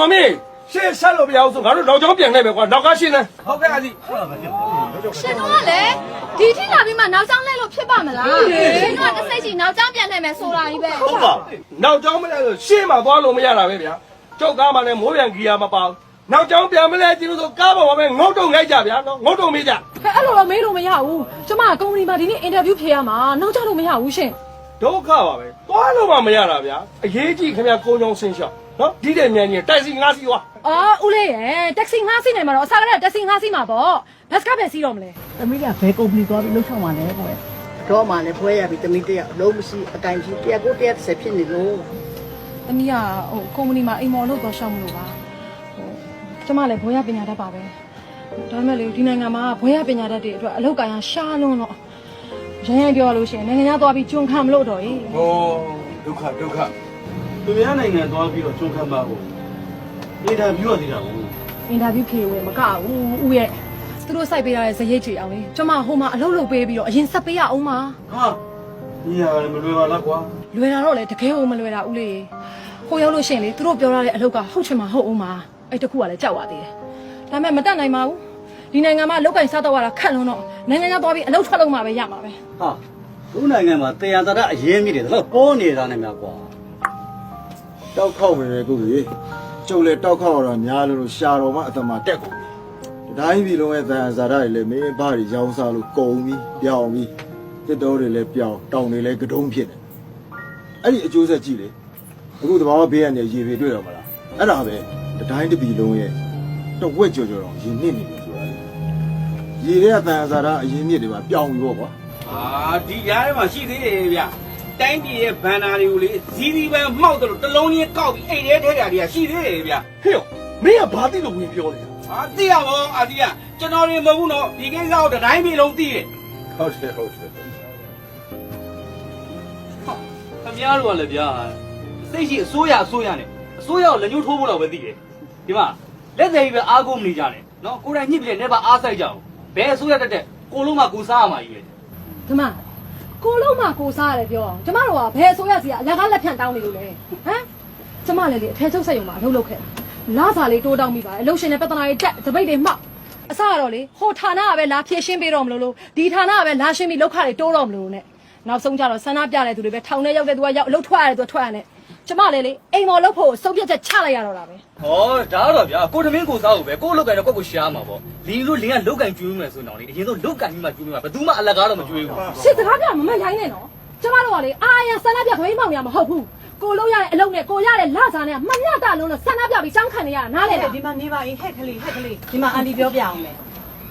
မောင်သမီးရှေ့ဆက်လို့မရအောင်ဆိုငါတို့နောက်ကျောင်းပြန်လိုက်မယ်ကွာနောက်ကရှင်းနေဟုတ်ကဲ့အကြီးရှင်တို့ကလည်းဒီထိလာပြီးမှနောက်ကျောင်းလဲလို့ဖြစ်ပါမလားရှင်တို့ကတစ်စိတ်စီနောက်ကျောင်းပြန်နိုင်မယ်ဆိုတာကြီးပဲဟုတ်ပါနောက်ကျောင်းမလဲဆိုရှေ့မှာသွားလို့မရတာပဲဗျာကျုပ်ကားမှလည်းမိုးပြန်ကြီးရမပေါအောင်နောက်ကျောင်းပြန်မလဲကျင်းလို့ဆိုကားပေါ်မှာပဲငုတ်တုံငိုက်ကြဗျာနော်ငုတ်တုံမေးကြအဲ့လိုတော့မေးလို့မရဘူးကျမကကုမ္ပဏီမှာဒီနေ့အင်တာဗျူးဖြေရမှာနောက်ကျတော့မရဘူးရှင် ဒုက္ခပါပဲသွားလို့မှမရတာဗျာအရေးကြီးခင်ဗျာကုန်းချောင်းဆင်းလျှောက်နော်ဒီတဲ့မြန်ကြီးတိုက်စီငါးစီးသွားအော်ဦးလေးရဲ့တက်ဆီငှားစီးနေမှာတော့အစားကတက်ဆီငှားစီးမှာပေါ့ဘတ်စကပဲစီးတော့မလဲသမီးကဘယ်ကုမ္ပဏီသွားပြီးလှုပ်ဆောင်မှာလဲကွယ်တော့မှလည်းဖွဲရပြီသမီးတယောက်အလုံးမရှိအတိုင်ကြီးတရားကိုတရားတစ်ဖြစ်နေလို့သမီးကဟိုကုမ္ပဏီမှာအိမ်မော်လို့တော့ရှောက်မလို့ပါဟိုကျမလည်းဘွဲရပညာတတ်ပါပဲဒါပေမဲ့လေဒီနိုင်ငံမှာဘွဲရပညာတတ်တွေအတွက်အလောက်ကရန်ရှားလွန်းတော့ ရန်ရန်ပြောရလို့ရှိရင်နိုင်ငံခြားသွားပြီးကျွန်းခံမလို့တော့ ਈ ဟောဒုက္ခဒုက္ခသူများနိုင်ငံသွားပြီးတော့ချုံခံပါဘူးအင်တာဗျူးရသေးတာဘူးအင်တာဗျူးဖြေဝယ်မကဘူးဦးရဲ့သူတို့စိုက်ပေးရတဲ့ဇရိတ်ချေအောင်လေကျမဟိုမှာအလုပ်လုပ်ပေးပြီးတော့အရင်ဆက်ပေးရအောင်ပါဟာညီရလည်းမလွယ်ပါလားကွာလွယ်တာတော့လေတကယ်ဟိုမလွယ်တာဦးလေးဟိုရောက်လို့ရှိရင်လေသူတို့ပြောရတဲ့အလုပ်ကဟုတ်ချင်မှဟုတ်အောင်ပါအဲ့တခုကလည်းကြောက်ပါသေးတယ်ဒါပေမဲ့မတတ်နိုင်ပါဘူးဒီနိုင်ငံမှာလောက်ကင်စားတော့ရတာခက်လုံးတော့ နိုင်ငံခြားသွားပြီးအလုပ်ထွက်လို့မှပဲရမှာပဲဟာသူ့နိုင်ငံမှာတရားတရအရေးမြစ်တယ်ဒါတော့ပေါ်နေတာနဲ့များကွာတောက်ခောက်ပဲကိုကြီးကျုပ်လည်းတောက်ခောက်ရတာများလို့လို့ရှာတော်မှအတမတက်ကုန်ပြီဒါတိုင်းပြည်လုံးရဲ့သံဇာတတွေလည်းမင်းဘာတွေရောင်းစားလို့ကုန်ပြီပြောင်းပြီတစ်တော်တွေလည်းပြောင်းတောင်တွေလည်းကတုံးဖြစ်နေအဲ့ဒီအကျိုးဆက်ကြည့်လေအခုတဘာဝဘေးကနေရေပေတွေ့တော့မလားအဲ့ဒါပဲဒါတိုင်းတစ်ပြည်လုံးရဲ့တော့ဝက်ကြော်ကြော်တော့ရေနစ်နေပြီဆိုတာလေ ရေထဲကသံဇာတအရင်မြစ်တွေမှာပြောင်းပြီပေါ့ကွာအာဒီရားထဲမှာရှိသေးတယ်ဗျတိုင်းပြည်ရဲ့ဘန်နာတွေကိုလေဇီးဇီးပဲမှောက်တယ်လို့တစ်လုံးချင်းကောက်ပြီးအိမ်ထဲထဲတာတွေကရှိသေးတယ်ဗျဟေ့မင်းကဘာသိလို့ဝင်ပြောနေတာအာသိရပါဘောအာဒီကကျွန်တော်တွေမဟုတ်ဘူးနော်ဒီကိစ္စကိုတစ်တိုင်းပြည်လုံးသိတယ်ဟုတ်တယ်ဟုတ်တယ်ခင်ဗျားတို့ကလည်းဗျာစိတ်ရှိအစိုးရအစိုးရနဲ့အစိုးရကိုလက်ညှိုးထိုးဖို့တော့ပဲသိတယ်ဒီမှာလက်သေးကြီးပဲအားကိုးမနေကြနဲ့နော်ကိုယ်တိုင်ညှစ်ပြီးလည်းနေပါအားဆိုင်ကြအောင် ဘယ်အစိုးရတက်တက်ကိုလုံးမကိုစားရမှာကြီးပဲဒီမှာကိုလုံးမကိုစားရတယ်ပြောအောင်ကျမတို့ကဘယ်အစိုးရစီကအလကားလက်ဖြန့်တောင်းနေလို့လဲဟမ်ကျမလည်းလေအထက်ချုပ်ဆက်ရုံမှာအလုပ်လုပ်ခဲ့တာလာစာလေးတိုးတောင်းမိပါတယ်အလုပ်ရှင်နဲ့ပတ်သက်ရေးတက်တပိတ်တွေမှောက်အစကတော့လေဟိုဌာနကပဲလာဖြည့်ရှင်းပေးတော့မလို့လို့ဒီဌာနကပဲလာရှင်းပြီးလောက်ခတွေတိုးတော့မလို့နဲ့နောက်ဆုံးကြတော့ဆန္ဒပြတဲ့သူတွေပဲထောင်ထဲရောက်တဲ့သူကရောက်အလုပ်ထွက်ရတယ်သူကထွက်ရတယ် ကျမလည်းလေအိမ်မော်လုပ်ဖို့စုပ်ပြတ်ချက်ချလိုက်ရတော့တာပဲဟောဒါကတော့ဗျာကိုသမင်းကိုစားဖို့ပဲကိုလုတ်ကန်တော့ကိုယ့်ကိုရှားမှာပေါ့လင်းလို့လင်းကလုတ်ကန်ကျွေးမယ်ဆိုတော့လေအရင်ဆုံးလုတ်ကန်ပြီးမှကျွေးမှာဘယ်သူမှအလကားတော့မကျွေးဘူးရှစ်စကားပြမမတ်ရိုင်းနဲ့နော်ကျမတို့ကလေအာရဆန္ဒပြခမိမောင်ရမဟုတ်ဘူးကိုလုံးရတဲ့အလုပ်နဲ့ကိုရတဲ့လစာနဲ့မမျှတလုံးလို့ဆန္ဒပြပြီးစောင်းခံနေရတာနားလေလားဒီမှာနေပါရင်ဟဲ့ကလေးဟဲ့ကလေးဒီမှာအန်တီပြောပြအောင်မယ်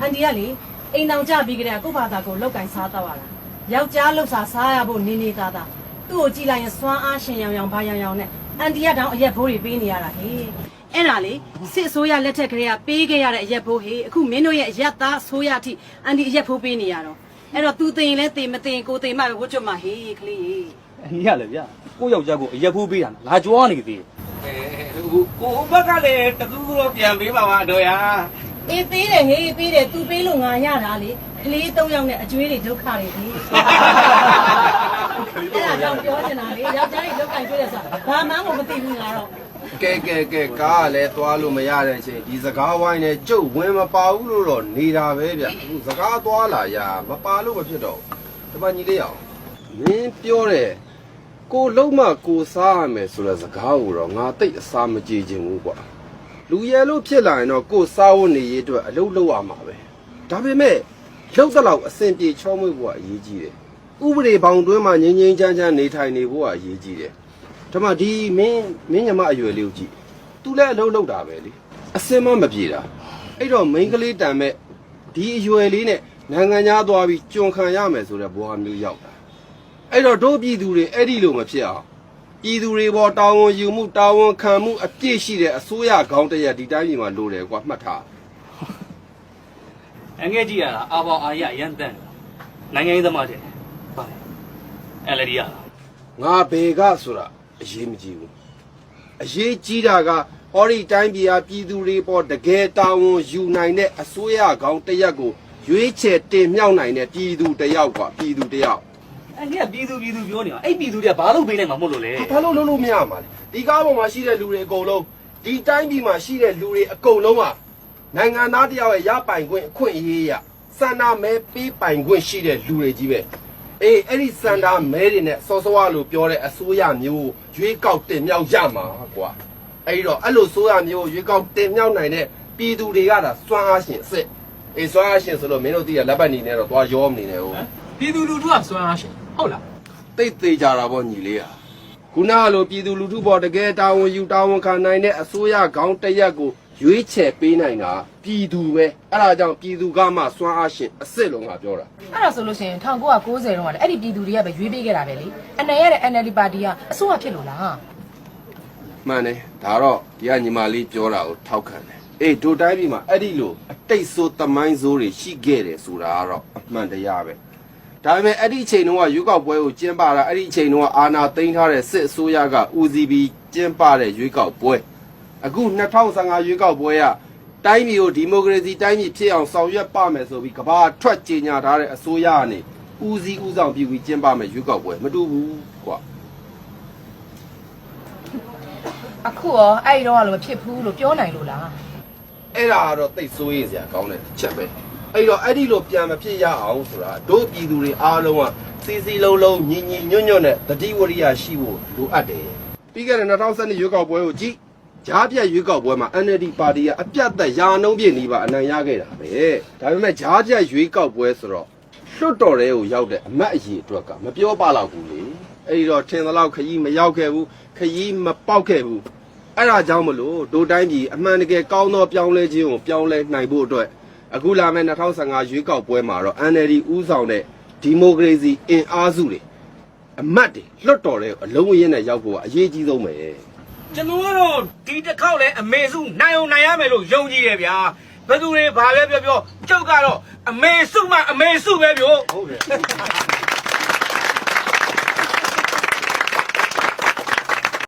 အန်တီကလေအိမ်အောင်ကြပြီးကြတဲ့ကိုယ့်ဘာသာကိုလောက်ကင်စားတော့ရတာယောက်ျားလောက်စားစားရဖို့နေနေသားသား သူ့ကိုကြည့်လိုက်ရင်စွမ်းအားရှင်ရောင်ရောင်ဘာရောင်ရောင်နဲ့အန်တီကတောင်အရက်ဘိုးတွေပေးနေရတာဟေးအဲ့ဒါလေစစ်အစိုးရလက်ထက်ကလေးကပေးခဲ့ရတဲ့အရက်ဘိုးဟေးအခုမင်းတို့ရဲ့အရက်သားအစိုးရအထိအန်တီအရက်ဘိုးပေးနေရတော့အဲ့တော့ तू တင်ရင်လဲတင်မတင်ကိုတင်မှပဲဝတ်ချွတ်မှဟေးကလေးဟေးအကြီးရလေဗျာကိုယောက်ျားကိုအရက်ဖိုးပေးတာလာကြွားနေသေးတယ်အဲဟိုကိုဘက်ကလည်းတကူကူတော့ပြန်ပေးပါပါတော့ရာအေးပေးတယ်ဟေးပေးတယ် तू ပေးလို့ငါရတာလေက လေး၃ယောက်နဲ့အကျွေးတွေဒုက္ခတွေဒီအဲ့ဒါကြောင့်ပြောချင်တာလေယောက်ျားကြီးလောက်ကင်ကျွေးတယ်ဆိုတာဘာမှမမသိဘူးငါတော့ကဲကဲကဲကားကလည်းသွားလို့မရတဲ့အချိန်ဒီစကားဝိုင်းနဲ့ကျုပ်ဝင်မပါဘူးလို့တော့နေတာပဲဗျအခုစကားသွားလာရမပါလို့မဖြစ်တော့ဘူးဒီမှာညီလေးအောင်မင်းပြောတယ်ကိုလုံးမကိုစားရမယ်ဆိုတဲ့စကားကိုတော့ငါတိတ်အစားမကြည့်ခြင်းဘူးကွာလူရဲလို့ဖြစ်လာရင်တော့ကိုစားဖို့နေရေးအတွက်အလုပ်လုပ်ရမှာပဲဒါပေမဲ့ လောက်တဲ့လောက်အဆင်ပြေချောမွေ့ဖို့ကအရေးကြီးတယ်ဥပဒေဘောင်တွင်းမှာငြိမ်းငြိမ်းချမ်းချမ်းနေထိုင်နေဖို့ကအရေးကြီးတယ်ဒါမှဒီမင်းမင်းညမအရွယ်လေးကိုကြည့်။ तू လည်းအလုံးလောက်တာပဲလေ။အစင်မမပြေတာ။အဲ့တော့မိန်းကလေးတန်မဲ့ဒီအရွယ်လေးနဲ့နိုင်ငံသားသွားပြီးကြုံခံရမယ်ဆိုတဲ့ဘဝမျိုးရောက်တာ။အဲ့တော့တို့ပြည်သူတွေအဲ့ဒီလိုမဖြစ်အောင်ပြည်သူတွေပေါ်တာဝန်ယူမှုတာဝန်ခံမှုအပြည့်ရှိတဲ့အစိုးရခေါင်းတစ်ရက်ဒီတိုင်းပြည်မှာလိုတယ်ကွာမှတ်ထား အငဲ့ကြည့်ရတာအာဘောင်အာရအရန်တန်နိုင်ငံရေးသမားတဲ့ပါလေအဲ့လေဒီရတာ။ငါဘေကဆိုတာအရေးမကြီးဘူး။အရေးကြီးတာကဟောဒီတိုင်းပြည်ဟာပြည်သူတွေပေါ်တကယ်တာဝန်ယူနိုင်တဲ့အစိုးရခေါင်းတစ်ရက်ကိုရွေးချယ်တင်မြှောက်နိုင်တဲ့ပြည်သူတစ်ယောက်ကွာပြည်သူတစ်ယောက်အဲ့ဒီကပြည်သူပြည်သူပြောနေတာအဲ့ပြည်သူတွေကဘာလို့ပေးနိုင်မှာမဟုတ်လို့လဲဘာလို့လုံးလို့မရမှာလဲဒီကားပေါ်မှာရှိတဲ့လူတွေအကုန်လုံးတဒီတိုင်းပြည်မှာရှိတဲ့လူတွေအကုန်လုံးက နိုင်ငံသားတယောက်ရဲ့ရပိုင်ခွင့်အခွင့်အရေးရစန္ဒမဲပေးပိုင်ခွင့်ရှိတဲ့လူတွေကြီးပဲအေးအဲ့ဒီစန္ဒမဲတွေနဲ့စောစောကလို့ပြောတဲ့အစိုးရမျိုးရွေးကောက်တင်မြောက်ရမှာကွာအဲ့တော့အဲ့လိုဆိုရမျိုးရွေးကောက်တင်မြောက်နိုင်တဲ့ပြည်သူတွေကဒါစွမ်းအားရှင်အစ်စ်အေးစွမ်းအားရှင်ဆိုလို့မင်းတို့သိရလက်ပတ်နေနေတော့သွားရောမနေနဲ့ဟုတ်ပြည်သူလူထုကစွမ်းအားရှင်ဟုတ်လားတိတ်သေးကြတာပေါ့ညီလေးဟာခုနကလိုပြည်သူလူထုပေါ်တကယ်တာဝန်ယူတာဝန်ခံနိုင်တဲ့အစိုးရခေါင်းတစ်ရက်ကို ရွေးချယ်ပေးနိုင်တာပြည်သူပဲအဲ့ဒါကြောင့်ပြည်သူကမှစွမ်းအားရှင်အစ်စ်လုံးကပြောတာအဲ့ဒါဆိုလို့ရှိရင်1990တုန်းကလည်းအဲ့ဒီပြည်သူတွေကပဲရွေးပေးခဲ့တာပဲလေအနိုင်ရတဲ့ NLD ပါတီကအစိုးရဖြစ်လို့လားမှန်တယ်ဒါတော့ဒီကညီမလေးပြောတာကိုထောက်ခံတယ်အေးတို့တိုင်းပြည်မှာအဲ့ဒီလိုအတိတ်ဆိုးသမိုင်းဆိုးတွေရှိခဲ့တယ်ဆိုတာကတော့အမှန်တရားပဲဒါပေမဲ့အဲ့ဒီအချိန်တုန်းကရွေးကောက်ပွဲကိုကျင်းပတာအဲ့ဒီအချိန်တုန်းကအာဏာသိမ်းထားတဲ့စစ်အစိုးရကဦးစီးပြီးကျင်းပတဲ့ရွေးကောက်ပွဲ အခု2015ရွေးကောက်ပွဲကတိုင်းပြည်ကိုဒီမိုကရေစီတိုင်းပြည်ဖြစ်အောင်ဆောင်ရွက်ပါမယ်ဆိုပြီးကဘာထွက်ကြေညာထားတဲ့အစိုးရကနေဦးစီးဦးဆောင်ပြုပြီးကျင်းပမယ်ရွေးကောက်ပွဲမတူဘူးကွာအခုရောအဲ့ဒီတော့ကလည်းမဖြစ်ဘူးလို့ပြောနိုင်လို့လားအဲ့ဒါကတော့တိတ်ဆိုးရေးစရာကောင်းတဲ့တစ်ချက်ပဲအဲ့တော့အဲ့ဒီလိုပြန်မဖြစ်ရအောင်ဆိုတာတို့ပြည်သူတွေအားလုံးကစီစီလုံးလုံးညီညီညွတ်ညွတ်နဲ့တတိဝရိယရှိဖို့လိုအပ်တယ်ပြီးခဲ့တဲ့2012ရွေးကောက်ပွဲကိုကြည့် ကြားပြတ်ရွေးကောက်ပွဲမှာ NLD ပါတီကအပြတ်သက်ရာနှုံးပြည့်နေပါအနိုင်ရခဲ့တာပဲဒါပေမဲ့ကြားပြတ်ရွေးကောက်ပွဲဆိုတော့လွတ်တော်တဲ့ကိုရောက်တဲ့အမတ်အရေးအတွက်ကမပြောပါတော့ဘူးလေအဲ့ဒီတော့ထင်သလောက်ခရီးမရောက်ခဲ့ဘူးခရီးမပေါက်ခဲ့ဘူးအဲ့ဒါကြောင့်မလို့ဒိုတိုင်းပြည်အမှန်တကယ်ကောင်းသောပြောင်းလဲခြင်းကိုပြောင်းလဲနိုင်ဖို့အတွက်အခုလာမယ့်2015ရွေးကောက်ပွဲမှာတော့ NLD ဦးဆောင်တဲ့ဒီမိုကရေစီအင်အားစုတွေအမတ်တွေလွတ်တော်တဲ့အလုံးအရင်နဲ့ရောက်ဖို့ကအရေးကြီးဆုံးပဲ ကျွန်တော်ကတော့ဒီတစ်ခေါက်လဲအမေစုနိုင်အောင်နိုင်ရမယ်လို့ယုံကြည်တယ်ဗျာဘယ်သူတွေဘာလဲပြောပြောကျုပ်ကတော့အမေစုမှအမေစုပဲပြောဟုတ်တယ်